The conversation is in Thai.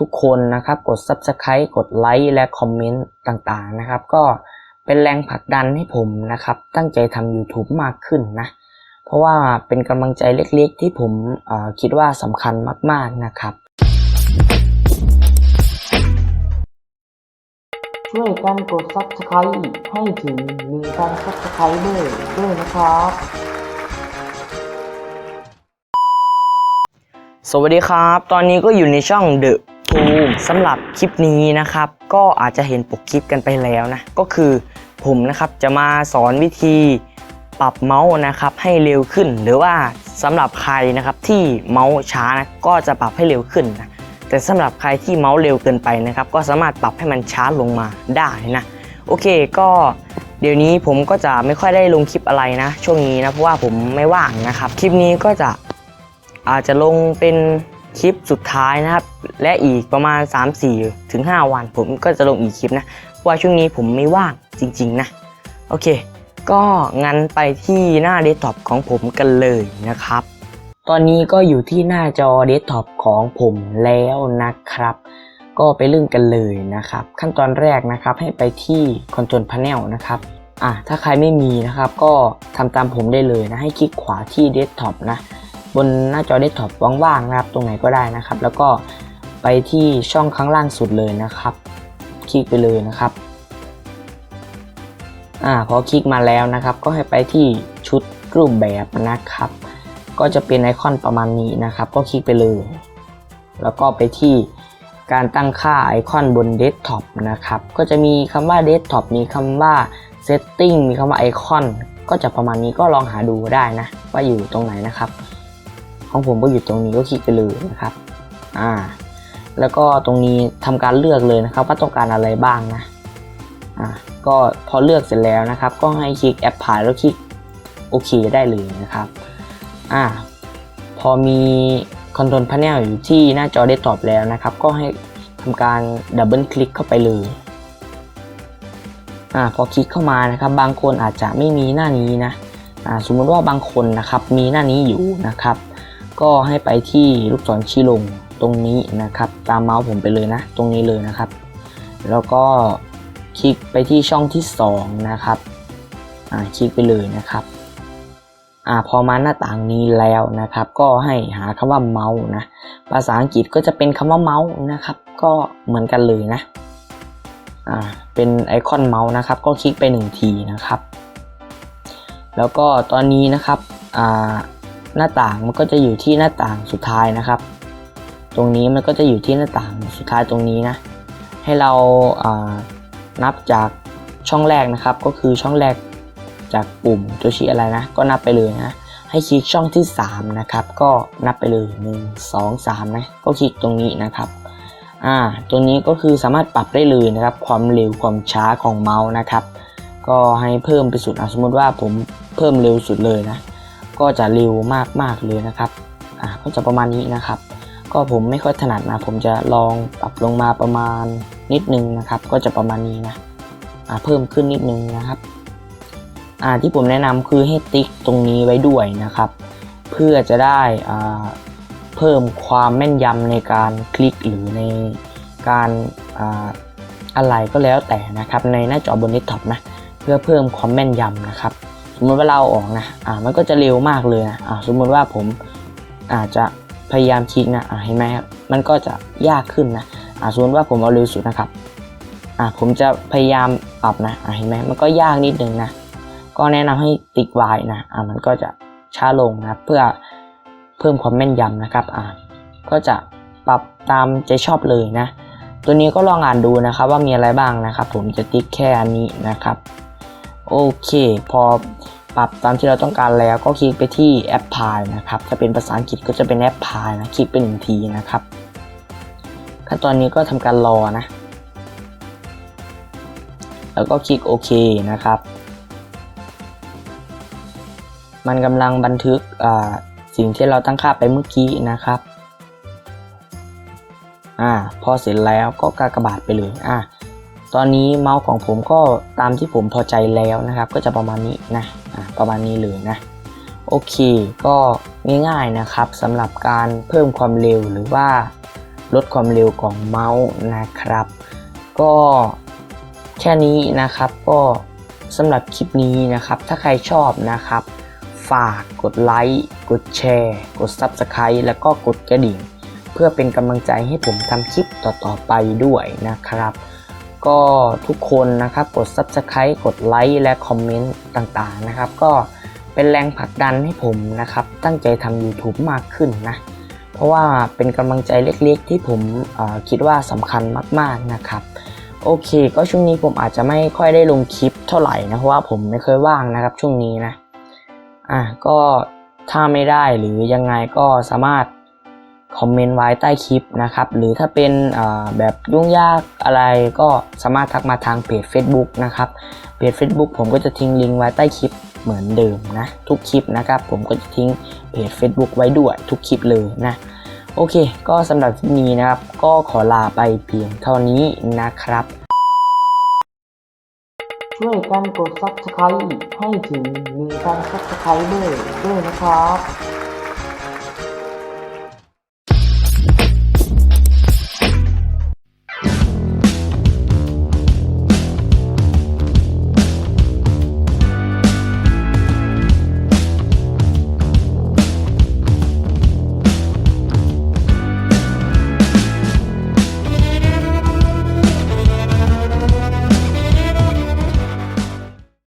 ทุกคนนะครับ กด Subscribe กดไลค์และคอมเมนต์ต่างๆนะครับ ก็เป็นแรงผลักดันให้ผมนะครับ ตั้งใจทำ YouTube มากขึ้นนะ เพราะว่าเป็นกำลังใจเล็กๆ ที่ผมเอ่อคิดว่าสำคัญมากๆนะครับ ช่วยกันกด Subscribe ให้ถึง1,000 Subscriber ด้วยนะครับสวัสดีครับ ตอนนี้ก็อยู่ในช่อง The t o สำหรับคลิปนี้นะครับ ก็อาจจะเห็นปกคลิปกันไปแล้วนะ ก็คือผมนะครับจะมาสอนวิธีปรับเมาส์นะครับให้เร็วขึ้น หรือว่าสำหรับใครนะครับที่เมาส์ช้านะก็จะปรับให้เร็วขึ้นนะแต่สำหรับใครที่เมาส์เร็วเกินไปนะครับ ก็สามารถปรับให้มันช้าลงมาได้นะโอเคก็เดี๋ยวนี้ผมก็จะไม่ค่อยได้ลงคลิปอะไรนะ ช่วงนี้นะเพราะว่าผมไม่ว่างนะครับ คลิปนี้ก็จะอาจจะลงเป็น คลิปสุดท้ายนะครับ และอีกประมาณ 3-4ถึง5วัน ผมก็จะลงอีกคลิปนะเพราะว่าช่วงนี้ผมไม่ว่างจริง ๆ นะ โอเค ก็งั้นไปที่หน้าเดสก์ท็อปของผมกันเลยนะครับ ตอนนี้ก็อยู่ที่หน้าจอเดสก์ท็อปของผมแล้วนะครับ ก็ไปเรื่องกันเลยนะครับ ขั้นตอนแรกนะครับให้ไปที่ Control Panel นะครับอะถ้าใครไม่มีนะครับก็ทำตามผมได้เลยนะให้คลิกขวาที่เดสก์ท็อปนะ บนหน้าจอเดสก์ท็อปว่างๆนะครับ ตรงไหนก็ได้นะครับ แล้วก็ไปที่ช่องข้างล่างสุดเลยนะครับ คลิกไปเลยนะครับอ่าพอคลิกมาแล้วนะครับ ก็ให้ไปที่ชุดรูปแบบนะครับ ก็จะเป็นไอคอนประมาณนี้นะครับ ก็คลิกไปเลย แล้วก็ไปที่การตั้งค่าไอคอนบนเดสก์ท็อปนะครับ ก็จะมีคำว่าเดสก์ท็อปมีคำว่า setting มีคำว่าไอคอนก็จะประมาณนี้ก็ลองหาดูได้นะ ว่าอยู่ตรงไหนนะครับ ของผมก็อยู่ตรงนี้ก็คลิกไปเลยนะครับอ่าแล้วก็ตรงนี้ทำการเลือกเลยนะครับ ว่าต้องการอะไรบ้างนะอ่าก็พอเลือกเสร็จแล้วนะครับ ก็ให้คลิกแอปพลายแล้วคลิกโอเคได้เลยนะครับอ่าพอมี Control Panel อยู่ที่หน้าจอเดสก์ท็อปแล้วนะครับ ก็ให้ทำการดับเบิลคลิกเข้าไปเลยอ่าพอคลิกเข้ามานะครับ บางคนอาจจะไม่มีหน้านี้นะอ่าสมมติว่าบางคนนะครับมีหน้านี้อยู่นะครับ ก็ให้ไปที่ลูกศรชี้ลงตรงนี้นะครับ ตามเมาส์ผมไปเลยนะ ตรงนี้เลยนะครับ แล้วก็คลิกไปที่ช่องที่ 2 นะครับอ่าคลิกไปเลยนะครับอ่าพอมาหน้าต่างนี้แล้วนะครับ ก็ให้หาคำว่าเมาส์นะ ภาษาอังกฤษก็จะเป็นคำว่าเมาส์นะครับ ก็เหมือนกันเลยนะอ่าเป็นไอคอนเมาส์นะครับ ก็คลิกไปหนึ่งทีนะครับ แล้วก็ตอนนี้นะครับอ่า หน้าต่างมันก็จะอยู่ที่หน้าต่างสุดท้ายนะครับ ตรงนี้มันก็จะอยู่ที่หน้าต่างสุดท้ายตรงนี้นะ ให้เราานับจากช่องแรกนะครับ ก็คือช่องแรกจากปุ่มตัวชี้อะไรนะ ก็นับไปเลยนะ ให้คลิกช่องที่ 3 นะครับ ก็นับไปเลย 1 2 3 นะ ก็คลิกตรงนี้นะครับ อ่า ตรงนี้ก็คือสามารถปรับได้เลยนะครับ ความเร็วความช้าของเมาส์นะครับ ก็ให้เพิ่มไปสุดอะสมมติว่าผมเพิ่มเร็วสุดเลยนะ ก็จะเร็วมากๆเลยนะครับอ่าก็จะประมาณนี้นะครับ ก็ผมไม่ค่อยถนัดนะ ผมจะลองปรับลงมาประมาณนิดนึงนะครับ ก็จะประมาณนี้นะอ่าเพิ่มขึ้นนิดนึงนะครับอ่าที่ผมแนะนำคือให้ติ๊กตรงนี้ไว้ด้วยนะครับ เพื่อจะได้อ่าเพิ่มความแม่นยำในการคลิกหรือในการอ่าอะไรก็แล้วแต่นะครับในหน้าจอบนเดสก์ท็อปนะเพื่อเพิ่มความแม่นยำนะครับ มมติว่าเราออกนะ อ่า มันก็จะเร็วมากเลยนะ อ่า สมมติว่าผมอาจจะพยายามคลิกนะ อ่า เห็นไหมครับ มันก็จะยากขึ้นนะ อ่า สมมติว่าผมเอาเร็วสุดนะครับ อ่า ผมจะพยายามปรับนะ อ่า เห็นไหมมันก็ยากนิดนึงนะ ก็แนะนำให้ติ๊กไว้นะ อ่า มันก็จะช้าลงนะ เพื่อเพิ่มความแม่นยำนะครับ อ่า ก็จะปรับตามใจชอบเลยนะ ตัวนี้ก็ลองอ่านดูนะครับว่ามีอะไรบ้างนะครับ ผมจะติ๊กแค่อันนี้นะครับ โอเคพอปรับตามที่เราต้องการแล้วก็คลิกไปที่แอปพลายนะครับถ้าเป็นภาษาอังกฤษก็จะเป็นแอปพลายนะคลิกไปหนึ่งทีนะครับขั้นตอนนี้ก็ทำการรอนะ แล้วก็คลิกโอเคนะครับ มันกำลังบันทึกสิ่งที่เราตั้งค่าไปเมื่อกี้นะครับอ่าพอเสร็จแล้วก็กากบาทไปเลยอ่า ตอนนี้เมาส์ของผมก็ตามที่ผมพอใจแล้วนะครับ ก็จะประมาณนี้นะะประมาณนี้เลยนะโอเค ก็ง่ายๆนะครับสำหรับการเพิ่มความเร็วหรือว่าลดความเร็วของเมาส์นะครับ ก็แค่นี้นะครับก็สำหรับคลิปนี้นะครับ ถ้าใครชอบนะครับ ฝากกดไลค์กดแชร์ กด Subscribe แล้วก็กดกระดิ่ง เพื่อเป็นกำลังใจให้ผมทำคลิปต่อๆไปด้วยนะครับ ก็ทุกคนนะครับกด Subscribe กดไลค์และคอมเมนต์ต่างๆนะครับ ก็เป็นแรงผลักดันให้ผมนะครับ ตั้งใจทำ YouTube มากขึ้นนะ เพราะว่าเป็นกำลังใจเล็กๆ ที่ผมคิดว่าสำคัญมากๆนะครับ โอเค ก็ช่วงนี้ผมอาจจะไม่ค่อยได้ลงคลิปเท่าไหร่นะ เพราะว่าผมไม่เคยว่างนะครับช่วงนี้นะ อะก็ถ้าไม่ได้หรือยังไงก็สามารถ คอมเมนต์ไว้ใต้คลิปนะครับ หรือถ้าเป็นแบบยุ่งยากอะไรก็สามารถทักมาทางเพจ Facebook นะครับ เพจ Facebook ผมก็จะทิ้งลิงก์ไว้ใต้คลิปเหมือนเดิมนะ ทุกคลิปนะครับ ผมก็จะทิ้งเพจ Facebook ไว้ด้วยทุกคลิปเลยนะ โอเค ก็สำหรับคลิปนี้นะครับ ก็ขอลาไปเพียงเท่านี้นะครับ ช่วยกันกด Subscribe ให้ถึง1,000 Subscriber ด้วยนะครับ